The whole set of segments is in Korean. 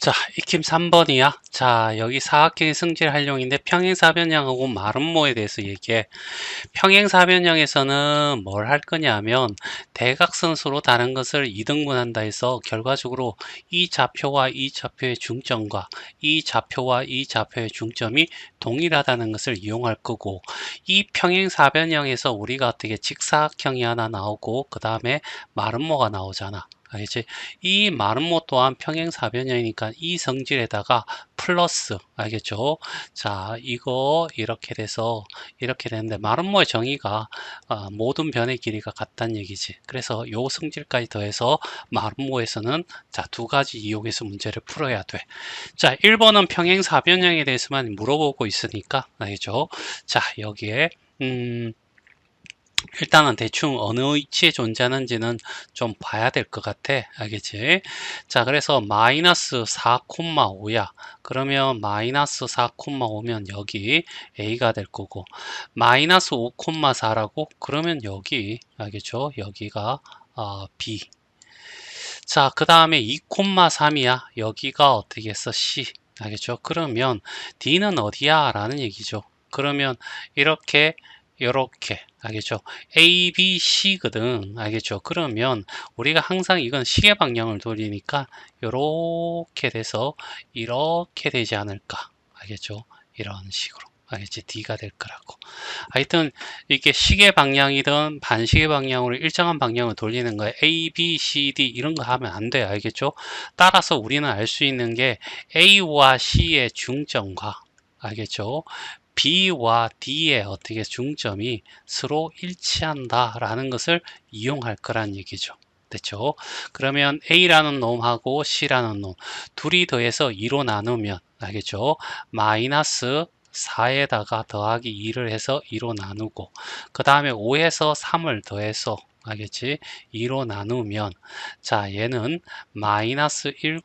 자, 익힘 3번이야. 자, 여기 사각형의 승질 활용인데 평행사변형하고 마름모에 대해서 얘기해. 평행사변형에서는 뭘 할 거냐면 대각선수로 다른 것을 이등분한다 해서 결과적으로 이 좌표와 이 좌표의 중점과 이 좌표와 이 좌표의 중점이 동일하다는 것을 이용할 거고 이 평행사변형에서 우리가 어떻게 직사각형이 하나 나오고 그 다음에 마름모가 나오잖아. 알겠지? 이 마름모 또한 평행사변형이니까 이 성질에다가 플러스 알겠죠? 자 이거 이렇게 돼서 이렇게 되는데 마름모의 정의가 어, 모든 변의 길이가 같다는 얘기지 그래서 요 성질까지 더해서 마름모에서는 자두 가지 이용해서 문제를 풀어야 돼자 1번은 평행사변형에 대해서만 물어보고 있으니까 알겠죠? 자 여기에 음 일단은 대충 어느 위치에 존재하는지는 좀 봐야 될 것 같아. 알겠지? 자 그래서 마이너스 4,5야. 그러면 마이너스 4,5면 여기 A가 될 거고 마이너스 5,4라고? 그러면 여기 알겠죠? 여기가 어, B. 자 그 다음에 2,3이야. 여기가 어떻게 했어 C? 알겠죠? 그러면 D는 어디야? 라는 얘기죠. 그러면 이렇게 이렇게 알겠죠? A, B, C거든. 알겠죠? 그러면 우리가 항상 이건 시계 방향을 돌리니까 이렇게 돼서 이렇게 되지 않을까? 알겠죠? 이런 식으로. 알겠지? D가 될 거라고. 하여튼 이게 시계 방향이든 반시계 방향으로 일정한 방향을 돌리는 거에 A, B, C, D 이런 거 하면 안 돼. 알겠죠? 따라서 우리는 알 수 있는 게 A와 C의 중점과 알겠죠? B와 D의 어떻게 중점이 서로 일치한다라는 것을 이용할 거란 얘기죠. 됐죠? 그러면 A라는 놈하고 C라는 놈 둘이 더해서 2로 나누면 알겠죠? 마이너스 4에다가 더하기 2를 해서 2로 나누고 그 다음에 5에서 3을 더해서 알겠지? 2로 나누면 자 얘는 마이너스 1,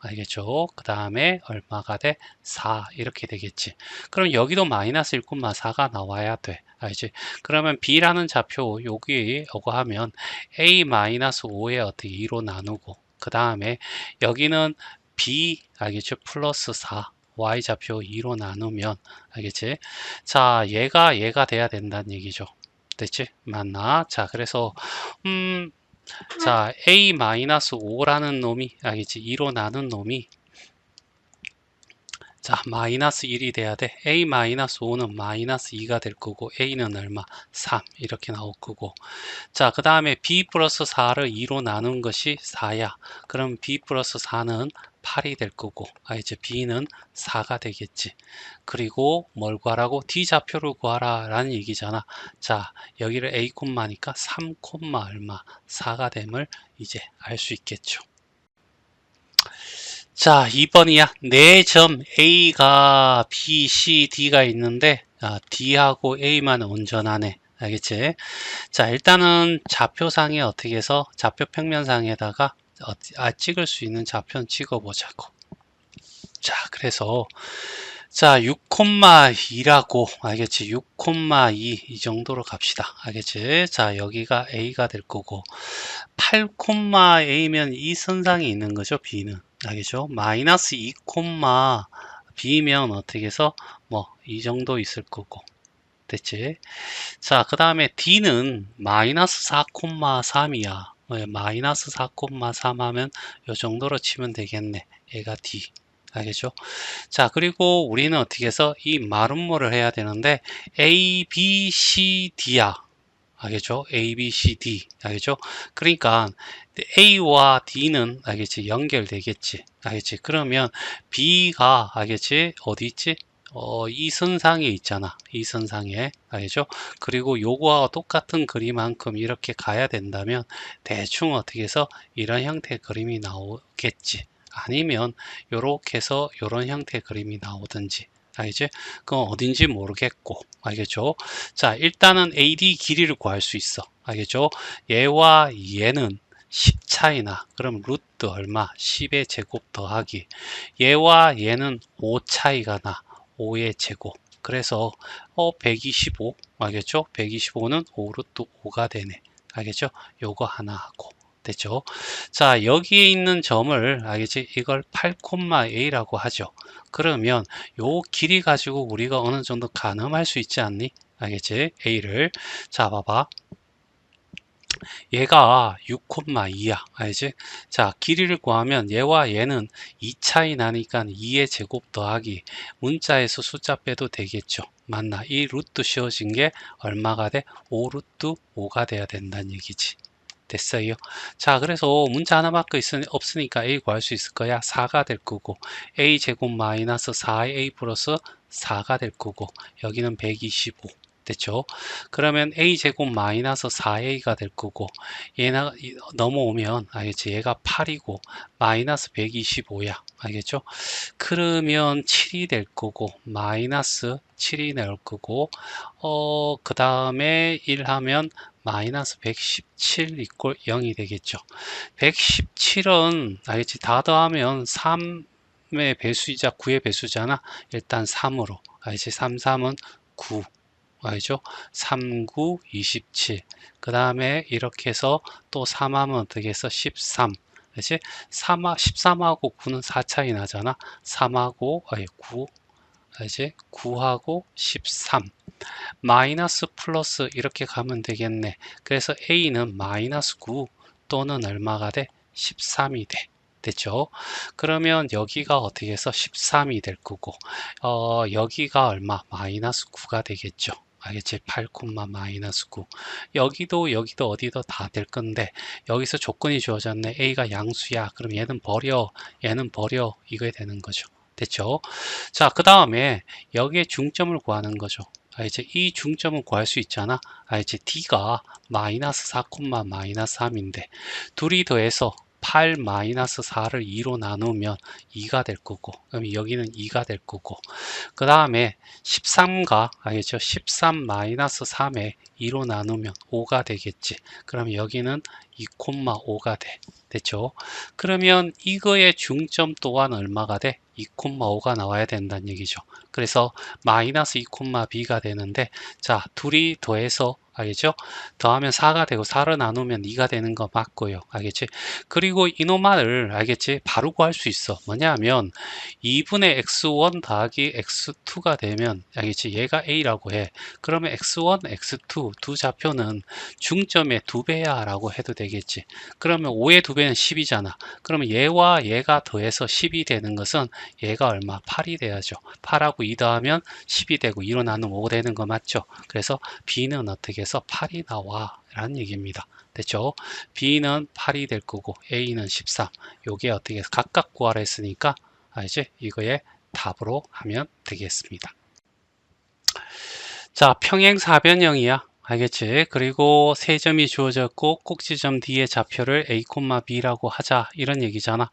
알겠죠? 그 다음에 얼마가 돼? 4 이렇게 되겠지. 그럼 여기도 마이너스 1,4가 나와야 돼. 알지? 그러면 B라는 좌표 여기 요거 하면 A 마이너스 5에 어떻게 2로 나누고 그 다음에 여기는 B 알겠죠? 플러스 4 Y 좌표 2로 나누면 알겠지? 자 얘가 얘가 돼야 된다는 얘기죠. 됐지? 맞나? 자 그래서 음 자, a-5라는 놈이, 알겠지? 2로 나눈 놈이, 자, 마이너스 1이 돼야 돼. a-5는 마이너스 2가 될 거고, a는 얼마? 3. 이렇게 나올 거고. 자, 그 다음에 b 플러스 4를 2로 나눈 것이 4야. 그럼 b 플러스 4는 8이 될 거고 아 이제 b는 4가 되겠지 그리고 뭘 구하라고 d좌표를 구하라 라는 얘기잖아 자 여기를 a 콤마니까 3 콤마 얼마 4가 됨을 이제 알 수 있겠죠 자 2번이야 네점 a가 b c d가 있는데 아, d하고 a만 온전하네 알겠지 자 일단은 좌표상에 어떻게 해서 좌표 평면상에다가 어, 아, 찍을 수 있는 좌표는 찍어보자고. 자, 그래서 자, 6,2라고 알겠지? 6,2 이 정도로 갑시다. 알겠지? 자, 여기가 A가 될 거고 8,A면 이 선상에 있는 거죠, B는. 알겠죠? 마이너스 2, B면 어떻게 해서 뭐 이 정도 있을 거고. 됐지? 자, 그 다음에 D는 마이너스 4,3이야. 마이너스 4,3 하면 이 정도로 치면 되겠네. 얘가 D. 알겠죠? 자, 그리고 우리는 어떻게 해서 이 마름모를 해야 되는데 A, B, C, D야. 알겠죠? A, B, C, D. 알겠죠? 그러니까 A와 D는 알겠지? 연결되겠지. 알겠지? 그러면 B가 알겠지? 어디 있지? 어, 이 선상에 있잖아. 이 선상에. 알겠죠? 그리고 요거와 똑같은 그림만큼 이렇게 가야 된다면 대충 어떻게 해서 이런 형태의 그림이 나오겠지. 아니면 요렇게 해서 요런 형태의 그림이 나오든지. 알겠지? 그건 어딘지 모르겠고. 알겠죠? 자, 일단은 AD 길이를 구할 수 있어. 알겠죠? 얘와 얘는 10 차이나 그럼 루트 얼마 10의 제곱 더하기 얘와 얘는 5 차이가 나 5의 제곱 그래서 어 125 알겠죠 125는 5루트 5가 되네 알겠죠 요거 하나 하고 됐죠? 자, 여기에 있는 점을 알겠지? 이걸 8,a라고 하죠. 그러면 요 길이 가지고 우리가 어느 정도 가늠할 수 있지 않니? 알겠지? a를 자, 봐봐. 얘가 6,2야. 알지? 자, 길이를 구하면 얘와 얘는 2 차이 나니까 2의 제곱 더하기 문자에서 숫자 빼도 되겠죠. 맞나? 이 루트 씌워진 게 얼마가 돼? 5 루트 5가 돼야 된다는 얘기지. 됐어요. 자, 그래서 문자 하나밖에 있, 없으니까 a 구할 수 있을 거야. 4가 될 거고 a 제곱 마이너스 4a 플러스 4가 될 거고 여기는 125. 됐죠? 그러면 a 제곱 마이너스 4a가 될 거고 얘나 넘어오면 알겠지? 얘가 8이고 마이너스 125야. 알겠죠? 그러면 7이 될 거고 마이너스 7이 나올 거고 어, 그 다음에 1 하면 마이너스 117 이꼴 0이 되겠죠. 117은 알겠지? 다 더하면 3의 배수이자 9의 배수잖아. 일단 3으로. 알겠지? 3, 3은 9. 알죠? 3, 9, 27. 그 다음에 이렇게 해서 또 3하면 어떻게 해서 13. 그치? 3, 13하고 9는 4 차이 나잖아. 3하고, 아니, 9. 알지? 9하고 13. 마이너스 플러스 이렇게 가면 되겠네. 그래서 A는 마이너스 9 또는 얼마가 돼? 13이 돼. 됐죠? 그러면 여기가 어떻게 해서 13이 될 거고 어, 여기가 얼마? 마이너스 9가 되겠죠. 알겠지? 8, 마이너스 9 여기도 여기도 어디도 다 될 건데 여기서 조건이 주어졌네 A가 양수야 그럼 얘는 버려 얘는 버려 이거에 되는 거죠 됐죠 자 그 다음에 여기에 중점을 구하는 거죠 알지? 이 중점은 구할 수 있잖아 알지? D가 마이너스 4, 마이너스 3인데 둘이 더해서 8 마이너스 4를 2로 나누면 2가 될 거고 그럼 여기는 2가 될 거고 그 다음에 13가 알겠죠? 13 마이너스 3에 2로 나누면 5가 되겠지. 그럼 여기는 2,5가 돼. 됐죠? 그러면 이거의 중점 또한 얼마가 돼? 2,5가 나와야 된다는 얘기죠. 그래서 마이너스 2,b가 되는데 자 둘이 더해서 알겠죠? 더하면 4가 되고 4를 나누면 2가 되는 거 맞고요. 알겠지? 그리고 이놈만을 알겠지? 바로 구할 수 있어. 뭐냐면 2분의 x1 더하기 x2가 되면 알겠지? 얘가 a라고 해. 그러면 x1, x2 두 좌표는 중점의 두 배야 라고 해도 되겠지. 그러면 5의 두 배는 10이잖아. 그러면 얘와 얘가 더해서 10이 되는 것은 얘가 얼마? 8이 돼야죠. 8하고 2 더하면 10이 되고 2로 나누면 5 되는 거 맞죠? 그래서 b는 어떻게 해서 8이 나와 라는 얘기입니다. 됐죠? B는 8이 될 거고 A는 13. 요게 어떻게 각각 구하라 했으니까 아, 이제 이거에 답으로 하면 되겠습니다. 자, 평행사변형이야. 알겠지? 그리고 세 점이 주어졌고 꼭지점 뒤에 좌표를 A, B라고 하자 이런 얘기잖아.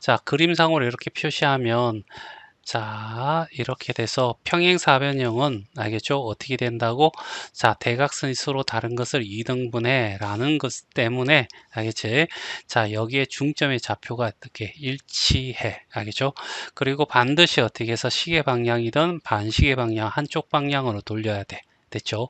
자, 그림상으로 이렇게 표시하면 자 이렇게 돼서 평행사변형은 알겠죠? 어떻게 된다고? 자 대각선이 서로 다른 것을 2등분해 라는 것 때문에 알겠지? 자 여기에 중점의 좌표가 어떻게? 일치해. 알겠죠? 그리고 반드시 어떻게 해서 시계 방향이든 반시계 방향 한쪽 방향으로 돌려야 돼 됐죠?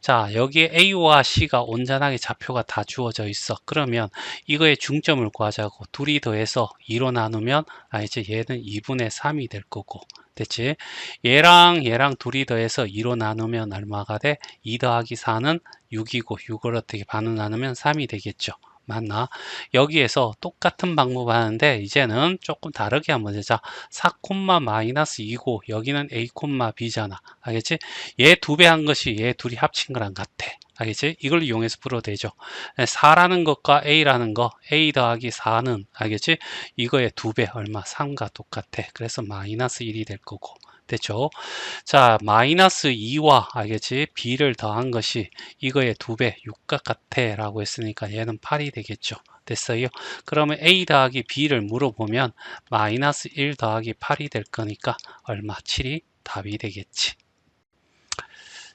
자, 여기에 A와 C가 온전하게 좌표가 다 주어져 있어. 그러면 이거의 중점을 구하자고 둘이 더해서 2로 나누면 아 이제 얘는 2분의 3이 될 거고 됐지? 얘랑 얘랑 둘이 더해서 2로 나누면 얼마가 돼? 2 더하기 4는 6이고 6을 어떻게 반으로 나누면 3이 되겠죠. 맞나? 여기에서 똑같은 방법 하는데 이제는 조금 다르게 한번 해자 4, 마이너스 2고 여기는 a, b잖아. 알겠지? 얘 두 배 한 것이 얘 둘이 합친 거랑 같아. 알겠지? 이걸 이용해서 풀어도 되죠. 4라는 것과 A라는 거, A 더하기 4는, 알겠지? 이거의 두 배, 얼마? 3과 똑같아. 그래서 마이너스 1이 될 거고. 됐죠? 자, 마이너스 2와 알겠지? b를 더한 것이 이거의 두 배, 6각 같아 라고 했으니까 얘는 8이 되겠죠. 됐어요? 그러면 a 더하기 b를 물어보면 마이너스 1 더하기 8이 될 거니까 얼마? 7이 답이 되겠지.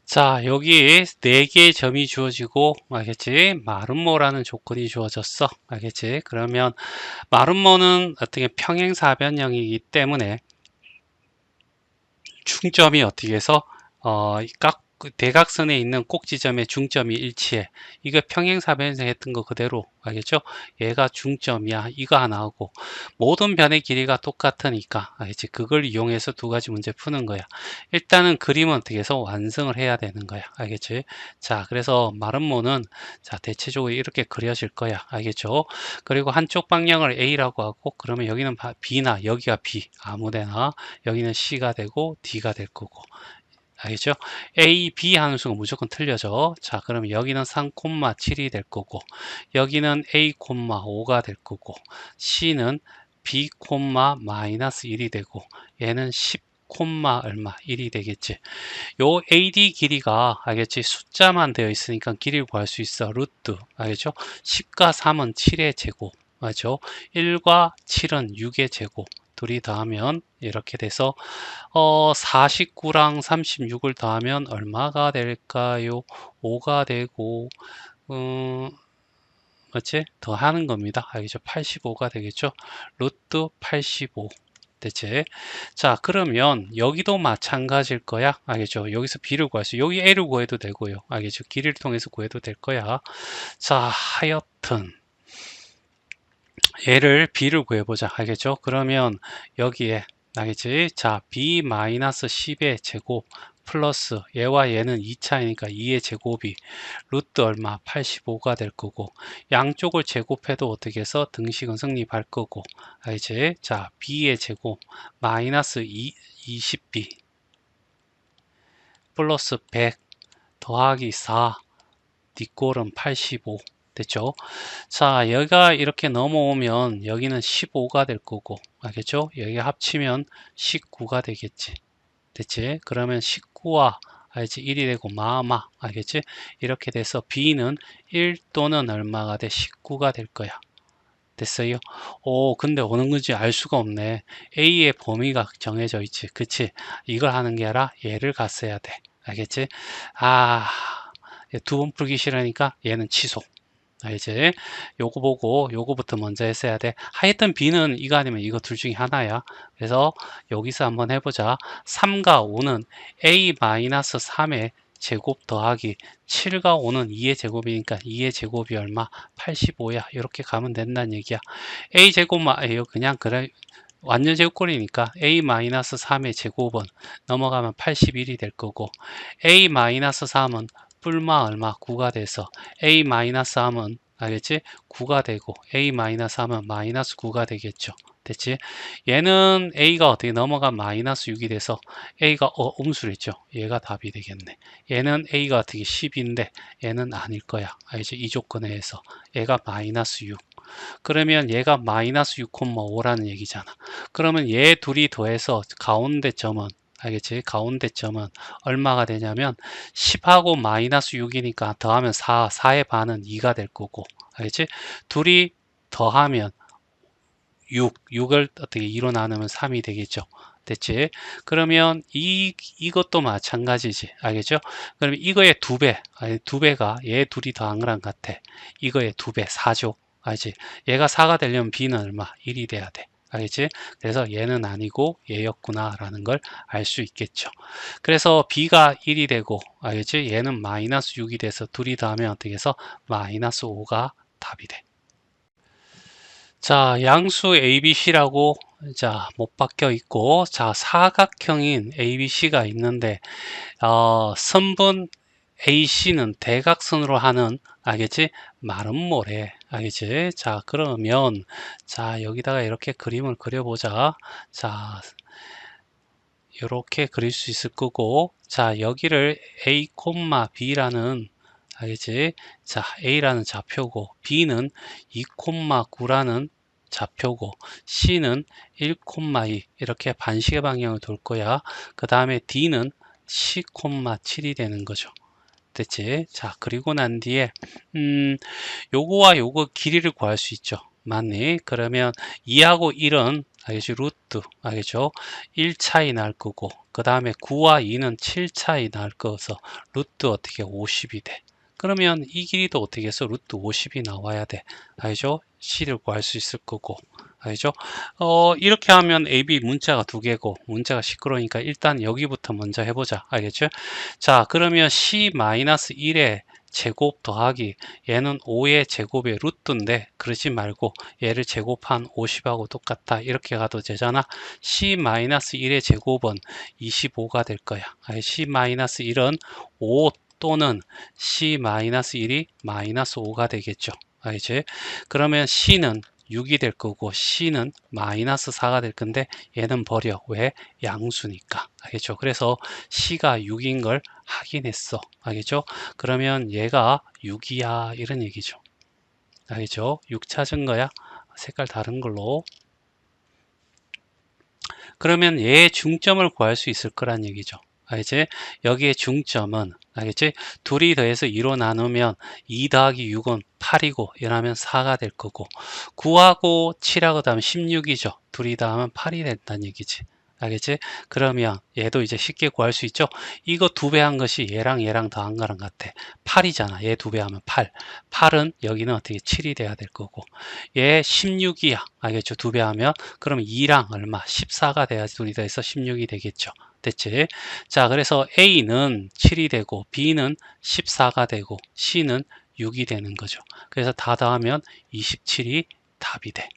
자, 여기 4개의 점이 주어지고, 알겠지? 마름모라는 조건이 주어졌어. 알겠지? 그러면 마름모는 어떻게 평행사변형이기 때문에 중점이 어떻게 해서 어, 각 그 대각선에 있는 꼭지점의 중점이 일치해. 이거 평행사변에서 했던 거 그대로 알겠죠? 얘가 중점이야. 이거 하나하고 모든 변의 길이가 똑같으니까 알겠지? 그걸 이용해서 두 가지 문제 푸는 거야. 일단은 그림은 어떻게 해서 완성을 해야 되는 거야. 알겠지? 자, 그래서 마름모는 자 대체적으로 이렇게 그려질 거야. 알겠죠? 그리고 한쪽 방향을 A라고 하고 그러면 여기는 B나 여기가 B 아무데나 여기는 C가 되고 D가 될 거고 알겠죠? A, B 하는 수가 무조건 틀려져. 자, 그럼 여기는 3,7이 될 거고, 여기는 A, 5가 될 거고, C는 B, 마이너스 1이 되고, 얘는 10, 얼마 1이 되겠지. 요 AD 길이가 알겠지? 숫자만 되어 있으니까 길이를 구할 수 있어. 루트 알겠죠? 10과 3은 7의 제곱 맞죠? 1과 7은 6의 제곱 둘이 더하면 이렇게 돼서 어 49랑 36을 더하면 얼마가 될까요? 5가 되고 음 맞지? 더 하는 겁니다. 알겠죠? 85가 되겠죠? 루트 85 대체 자 그러면 여기도 마찬가지일 거야 알겠죠 여기서 b를 구할 수 여기 a를 구해도 되고요 알겠죠 길이를 통해서 구해도 될 거야 자 하여튼 얘를 b를 구해보자. 알겠죠? 그러면 여기에 알겠지? 자 b-10의 제곱 플러스 얘와 얘는 2차이니까 2의 제곱이 루트 얼마? 85가 될 거고 양쪽을 제곱해도 어떻게 해서 등식은 성립할 거고 알지? 자 b의 제곱 마이너스 2, 20b 플러스 100 더하기 4 뒷골은 85 됐죠? 자, 여기가 이렇게 넘어오면 여기는 15가 될 거고, 알겠죠? 여기 합치면 19가 되겠지. 됐지? 그러면 19와 알지? 1이 되고 마마 알겠지? 이렇게 돼서 B는 1 또는 얼마가 돼? 19가 될 거야. 됐어요? 오 근데 어느 건지 알 수가 없네. A의 범위가 정해져 있지. 그치? 이걸 하는 게 아니라 얘를 갔어야 돼. 알겠지? 아, 두 번 풀기 싫으니까 얘는 취소. 아, 이제 요거 보고 요거부터 먼저 했어야 돼. 하여튼 B는 이거 아니면 이거 둘 중에 하나야. 그래서 여기서 한번 해보자. 3과 5는 A-3의 제곱 더하기 7과 5는 2의 제곱이니까 2의 제곱이 얼마? 85야. 이렇게 가면 된다는 얘기야. A 제곱만 그냥 그래 완전 제곱꼴이니까 A-3의 제곱은 넘어가면 81이 될 거고 A-3은 뿔마 얼마 9가 돼서 a 마이너스 하면 알겠지? 9가 되고 a 마이너스 하면 마이너스 9가 되겠죠. 됐지? 얘는 a가 어떻게 넘어가 마이너스 6이 돼서 a가 어, 음수랬죠. 얘가 답이 되겠네. 얘는 a가 어떻게 10인데 얘는 아닐 거야. 알지? 이 조건에 의해서 얘가 마이너스 6. 그러면 얘가 마이너스 6,5라는 얘기잖아. 그러면 얘 둘이 더해서 가운데 점은 알겠지? 가운데 점은 얼마가 되냐면 10하고 마이너스 6이니까 더하면 4, 4의 반은 2가 될 거고 알겠지? 둘이 더하면 6, 6을 어떻게 2로 나누면 3이 되겠죠. 됐지? 그러면 이, 이것도 마찬가지지. 알겠죠? 그러면 이거의 두 배, 아니, 두 배가 얘 둘이 더한 거랑 같아. 이거의 두 배, 4죠. 알지? 얘가 4가 되려면 b는 얼마? 1이 돼야 돼. 알겠지? 그래서 얘는 아니고 얘였구나 라는 걸 알 수 있겠죠. 그래서 b가 1이 되고 알겠지? 얘는 마이너스 6이 돼서 둘이 더하면 어떻게 해서 마이너스 5가 답이 돼. 자, 양수 ABC라고 자, 못 박혀 있고 자, 사각형인 ABC가 있는데 어, 선분 AC는 대각선으로 하는 알겠지? 마른 모래 알겠지? 자 그러면 자 여기다가 이렇게 그림을 그려보자 자 이렇게 그릴 수 있을 거고 자 여기를 A, B라는 알겠지? 자 A라는 좌표고 B는 2,9라는 좌표고 C는 1,2 이렇게 반시계 방향을 돌 거야 그 다음에 D는 10,7이 되는 거죠 됐지? 자, 그리고 난 뒤에, 음, 요거와 요거 길이를 구할 수 있죠. 맞니? 그러면 2하고 1은, 알겠지? 루트, 알겠죠? 1 차이 날 거고, 그 다음에 9와 2는 7 차이 날 거서, 루트 어떻게 50이 돼. 그러면 이 길이도 어떻게 해서 루트 50이 나와야 돼. 알죠? C를 구할 수 있을 거고, 알죠? 어, 이렇게 하면 AB 문자가 두 개고 문자가 시끄러우니까 일단 여기부터 먼저 해보자. 알겠죠? 자, 그러면 C-1의 제곱 더하기 얘는 5의 제곱의 루트인데 그러지 말고 얘를 제곱한 50하고 똑같다 이렇게 가도 되잖아 C-1의 제곱은 25가 될 거야 아니, C-1은 5 또는 C-1이 마이너스 5가 되겠죠 알지? 그러면 C는 6이 될 거고 C는 마이너스 4가 될 건데 얘는 버려 왜? 양수니까 알겠죠? 그래서 C가 6인 걸 확인했어 알겠죠? 그러면 얘가 6이야 이런 얘기죠 알겠죠? 6 찾은 거야 색깔 다른 걸로 그러면 얘의 중점을 구할 수 있을 거란 얘기죠 알겠지? 여기에 중점은 알겠지? 둘이 더해서 2로 나누면 2 더하기 6은 8이고 이러면 4가 될 거고 9하고 7하고 다음 16이죠. 둘이 더하면 8이 된다는 얘기지. 알겠지? 그러면 얘도 이제 쉽게 구할 수 있죠? 이거 두 배 한 것이 얘랑 얘랑 더한 거랑 같아. 8이잖아. 얘 두 배 하면 8. 8은 여기는 어떻게 7이 돼야 될 거고. 얘 16이야. 알겠죠? 두 배 하면. 그럼 2랑 얼마? 14가 돼야지 둘이 더해서 16이 되겠죠. 됐지? 자, 그래서 A는 7이 되고 B는 14가 되고 C는 6이 되는 거죠. 그래서 다 더하면 27이 답이 돼.